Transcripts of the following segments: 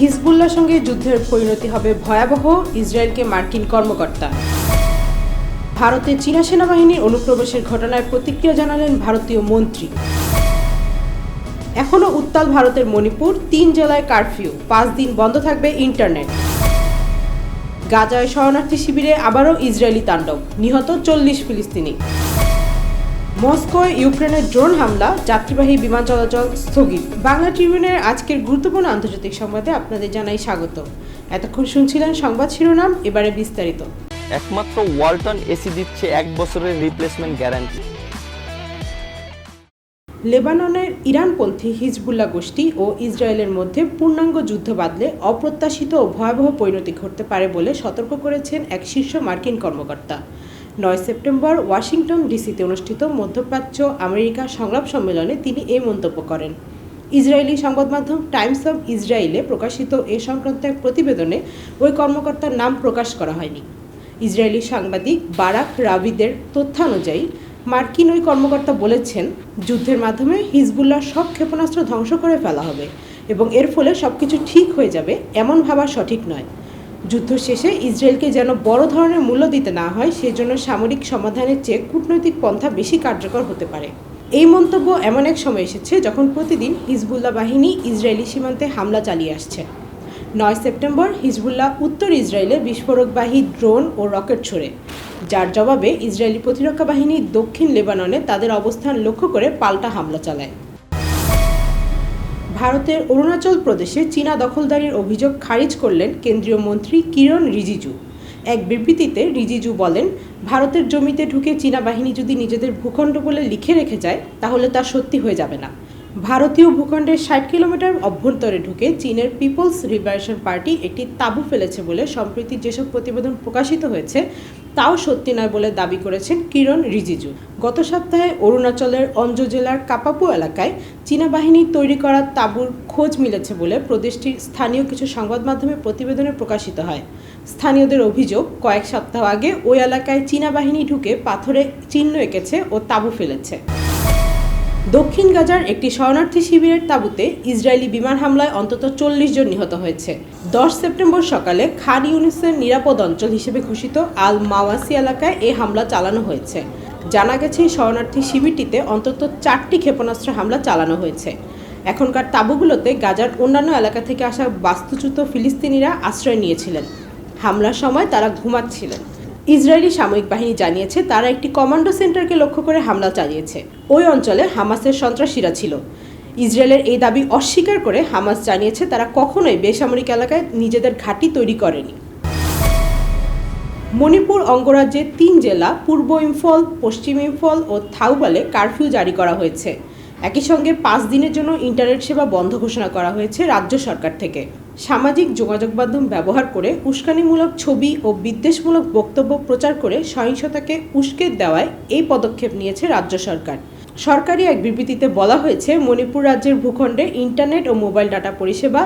হিজবুল্লার সঙ্গে যুদ্ধের পরিণতি হবে ভয়াবহ, ইসরায়েলকে মার্কিন কর্মকর্তা। ভারতে চীনা সেনাবাহিনীর অনুপ্রবেশের ঘটনায় প্রতিক্রিয়া জানালেন ভারতীয় মন্ত্রী। এখনও উত্তাল ভারতের মণিপুর, তিন জেলায় কারফিউ, পাঁচ দিন বন্ধ থাকবে ইন্টারনেট। গাজায় শরণার্থী শিবিরে আবারও ইসরায়েলি তাণ্ডব, নিহত চল্লিশ ফিলিস্তিনি। মস্কোয় ইউক্রেনের ড্রোন হামলা যাত্রীবাহী বিমান চলাচল স্থগিত। বাংলা ট্রিবিউনের আজকের গুরুত্বপূর্ণ আন্তর্জাতিক সংবাদে আপনাদের জানাই স্বাগত। এতক্ষণ শুনছিলেন সংবাদ শিরোনাম এবারে বিস্তারিত। একমাত্র ওয়ালটন এসি দিচ্ছে এক বছরের রিপ্লেসমেন্ট গ্যারান্টি লেবাননের ইরানপন্থী হিজবুল্লাহ গোষ্ঠী ও ইসরায়েলের মধ্যে পূর্ণাঙ্গ যুদ্ধ বাঁধলে অপ্রত্যাশিত ও ভয়াবহ পরিণতি ঘটতে পারে বলে সতর্ক করেছেন এক শীর্ষ মার্কিন কর্মকর্তা। নয় সেপ্টেম্বর ওয়াশিংটন ডিসিতে অনুষ্ঠিত মধ্যপ্রাচ্য আমেরিকা সংলাপ সম্মেলনে তিনি এই মন্তব্য করেন। ইসরায়েলি সংবাদ মাধ্যম টাইমস অব ইসরায়েলে প্রকাশিত এ সংক্রান্ত এক প্রতিবেদনে ওই কর্মকর্তার নাম প্রকাশ করা হয়নি। ইসরায়েলি সাংবাদিক বারাক রাবিদের তথ্যানুযায়ী মার্কিন ওই কর্মকর্তা বলেছেন, যুদ্ধের মাধ্যমে হিজবুল্লাহ সব ক্ষেপণাস্ত্র ধ্বংস করে ফেলা হবে এবং এর ফলে সবকিছু ঠিক হয়ে যাবে এমন ভাবা সঠিক নয়। যুদ্ধ শেষে ইসরায়েলকে যেন বড় ধরনের মূল্য দিতে না হয়, সেজন্য সামরিক সমাধানের চেয়ে কূটনৈতিক পন্থা বেশি কার্যকর হতে পারে। এই মন্তব্য এমন এক সময় এসেছে যখন প্রতিদিন হিজবুল্লাহ বাহিনী ইসরায়েলি সীমান্তে হামলা চালিয়ে আসছে। নয় সেপ্টেম্বর হিজবুল্লাহ উত্তর ইসরায়েলে বিস্ফোরকবাহী ড্রোন ও রকেট ছোড়ে। যার জবাবে ইসরায়েলি প্রতিরক্ষা বাহিনী দক্ষিণ লেবাননে তাদের অবস্থান লক্ষ্য করে পাল্টা হামলা চালায়। ভারতের অরুণাচল প্রদেশে চীনা দখলদারির অভিযোগ খারিজ করলেন কেন্দ্রীয় মন্ত্রী কিরণ রিজিজু। এক বিবৃতিতে রিজিজু বলেন, ভারতের জমিতে ঢুকে চীনা বাহিনী যদি নিজেদের ভূখণ্ড বলে লিখে রেখে যায়, তাহলে তা সত্যি হয়ে যাবে না। ভারতীয় ভূখণ্ডের ষাট কিলোমিটার অভ্যন্তরে ঢুকে চীনের পিপলস লিবারেশন পার্টি একটি তাঁবু ফেলেছে বলে সম্প্রতি যেসব প্রতিবেদন প্রকাশিত হয়েছে তাও সত্যি নয় বলে দাবি করেছেন কিরণ রিজিজু। গত সপ্তাহে অরুণাচলের অঞ্জ জেলার কাপাপু এলাকায় চীনা বাহিনী তৈরি করা তাঁবুর খোঁজ মিলেছে বলে প্রদেশটির স্থানীয় কিছু সংবাদ মাধ্যমে প্রতিবেদনে প্রকাশিত হয়। স্থানীয়দের অভিযোগ, কয়েক সপ্তাহ আগে ওই এলাকায় চীনা বাহিনী ঢুকে পাথরে চিহ্ন এঁকেছে ও তাঁবু ফেলেছে। দক্ষিণ গাজার একটি শরণার্থী শিবিরের তাঁবুতে ইসরায়েলি বিমান হামলায় অন্তত চল্লিশ জন নিহত হয়েছে। দশ সেপ্টেম্বর সকালে খান ইউনিসের নিরাপদ অঞ্চল হিসেবে ঘোষিত আল মাওয়াসি এলাকায় এই হামলা চালানো হয়েছে। জানা গেছে, শরণার্থী শিবিরটিতে অন্তত চারটি ক্ষেপণাস্ত্র হামলা চালানো হয়েছে। এখনকার তাঁবুগুলোতে গাজার অন্যান্য এলাকা থেকে আসা বাস্তুচ্যুত ফিলিস্তিনিরা আশ্রয় নিয়েছিলেন। হামলার সময় তারা ঘুমাচ্ছিলেন। ইসরায়েলি সামরিক বাহিনী জানিয়েছে, তারা একটি কমান্ডো সেন্টারকে লক্ষ্য করে হামলা চালিয়েছে। ওই অঞ্চলে হামাসের সন্ত্রাসীরা ছিল। ইসরায়েলের এই দাবি অস্বীকার করে হামাস জানিয়েছে, তারা কখনোই বেসামরিক এলাকায় নিজেদের ঘাঁটি তৈরি করেনি। মণিপুর অঙ্গরাজ্যের তিন জেলা, পূর্ব ইম্ফল, পশ্চিম ইম্ফল ও থাউবালে কারফিউ জারি করা হয়েছে। একই সঙ্গে পাঁচ দিনের জন্য ইন্টারনেট সেবা বন্ধ ঘোষণা করা হয়েছে রাজ্য সরকার থেকে। সামাজিক যোগাযোগ মাধ্যম ব্যবহার করে উস্কানিমূলক ছবি ও বিদ্বেষমূলক বক্তব্য প্রচার করে সহিংসতাকে উস্কে দেওয়ায় এই পদক্ষেপ নিয়েছে রাজ্য সরকার। সরকারি এক বিবৃতিতে বলা হয়েছে, মণিপুর রাজ্যের ভূখণ্ডে ইন্টারনেট ও মোবাইল ডাটা পরিষেবা,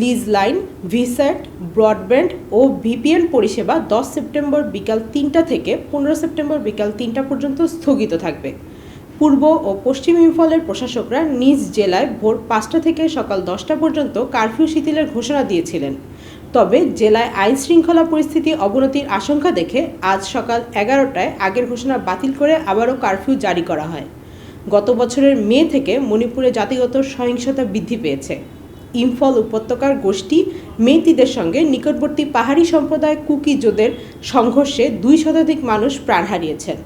লিজ লাইন ভিস্যাট ব্রডব্যান্ড ও ভিপিএন পরিষেবা দশ সেপ্টেম্বর বিকাল তিনটা থেকে পনেরো সেপ্টেম্বর বিকাল তিনটা পর্যন্ত স্থগিত থাকবে। পূর্ব ও পশ্চিম ইম্ফলের প্রশাসকরা নিজ জেলায় ভোর পাঁচটা থেকে সকাল দশটা পর্যন্ত কারফিউ শিথিলের ঘোষণা দিয়েছিলেন। তবে জেলায় আইন শৃঙ্খলা পরিস্থিতি অবনতির আশঙ্কা দেখে আজ সকাল এগারোটায় আগের ঘোষণা বাতিল করে আবারও কারফিউ জারি করা হয়। গত বছরের মে থেকে মণিপুরে জাতিগত সহিংসতা বৃদ্ধি পেয়েছে। ইম্ফল উপত্যকার গোষ্ঠী মেইতিদের সঙ্গে নিকটবর্তী পাহাড়ি সম্প্রদায় কুকিজোদের সংঘর্ষে দুই শতাধিক মানুষ প্রাণ হারিয়েছেন।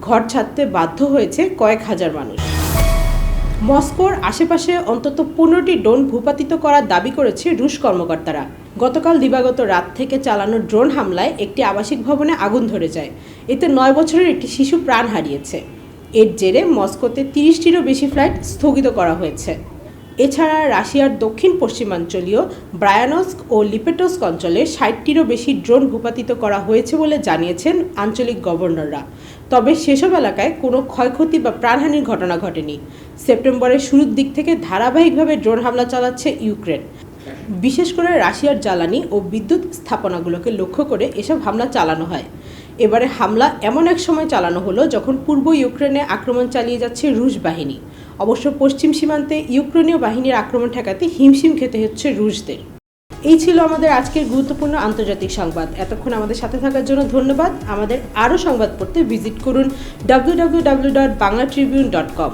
ঘর ছাড়তে বাধ্য হয়েছে কয়েক হাজার মানুষ। মস্কোর আশেপাশে অন্তত পনেরোটি ড্রোন ভূপাতিত করার দাবি করেছে রুশ কর্মকর্তারা। গতকাল দিবাগত রাত থেকে চালানো ড্রোন হামলায় একটি আবাসিক ভবনে আগুন ধরে যায়। এতে নয় বছরের একটি শিশু প্রাণ হারিয়েছে। এর জেরে মস্কোতে তিরিশটিরও বেশি ফ্লাইট স্থগিত করা হয়েছে। এছাড়া রাশিয়ার দক্ষিণ পশ্চিমাঞ্চলীয় ব্রায়ানস্ক ও লিপেটস্ক অঞ্চলে ষাটটিরও বেশি ড্রোন ভূপাতিত করা হয়েছে বলে জানিয়েছেন আঞ্চলিক গভর্নররা। তবে সেসব এলাকায় কোনো ক্ষয়ক্ষতি বা প্রাণহানির ঘটনা ঘটেনি। সেপ্টেম্বরের শুরুর দিক থেকে ধারাবাহিকভাবে ড্রোন হামলা চালাচ্ছে ইউক্রেন। বিশেষ করে রাশিয়ার জ্বালানি ও বিদ্যুৎ স্থাপনাগুলোকে লক্ষ্য করে এসব হামলা চালানো হয়। এবারে হামলা এমন এক সময় চালানো হলো যখন পূর্ব ইউক্রেনে আক্রমণ চালিয়ে যাচ্ছে রুশ বাহিনী। অবশ্য পশ্চিম সীমান্তে ইউক্রেনীয় বাহিনীর আক্রমণ ঠেকাতে হিমশিম খেতে হচ্ছে রুশদের। এই ছিল আমাদের আজকের গুরুত্বপূর্ণ আন্তর্জাতিক সংবাদ। এতক্ষণ আমাদের সাথে থাকার জন্য ধন্যবাদ। আমাদের আরও সংবাদ পড়তে ভিজিট করুন W dot Bangla Tribune dot com